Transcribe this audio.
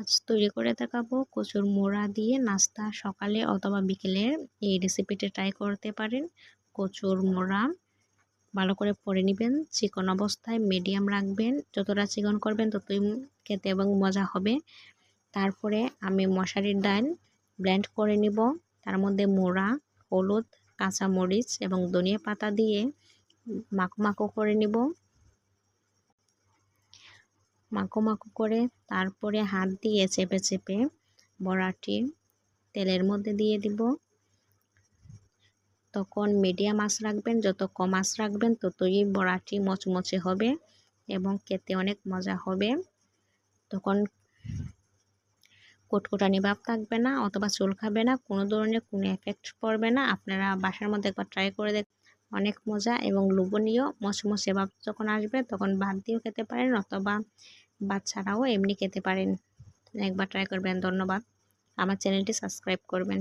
আজ তৈরি করে দেখাবো। কচুর মোড়া দিয়ে নাস্তা সকালে অথবা বিকেলে এই রেসিপিটা ট্রাই করতে পারেন। কচুর মোড়া ভালো করে পরে নেবেন। চিকন অবস্থায় মিডিয়াম রাখবেন। যতটা চিকন করবেন ততই খেতে এবং মজা হবে। তারপরে আমি মশারির ডাল ব্লেন্ড করে নিব। তার মধ্যে মোড়া, হলুদ, কাঁচামরিচ এবং ধনিয়া পাতা দিয়ে মাখো মাখো করে নিব। মাখো মাখো করে তারপরে হাত দিয়ে চেপে চেপে বড়াটি তেলের মধ্যে দিয়ে দিব। তখন মিডিয়াম আঁচ রাখবেন, যত কম আঁচ রাখবেন ততই বড়াটি মচমচে হবে এবং খেতে অনেক মজা হবে। তখন কোটকোটানি ভাব থাকবে না অথবা চুল খাবে না, কোনো ধরনের কোনো এফেক্ট পড়বে না। আপনারা বাসার মধ্যে একবার ট্রাই করে দেখ অনেক মজা এবং লোভনীয়। মশমশে ভাব যখন আসবে, তখন ভাত দিয়েও খেতে পারেন অথবা বাচ্চারাও এমনি খেতে পারেন। একবার ট্রাই করবেন, ধন্যবাদ। আমার চ্যানেলটি সাবস্ক্রাইব করবেন।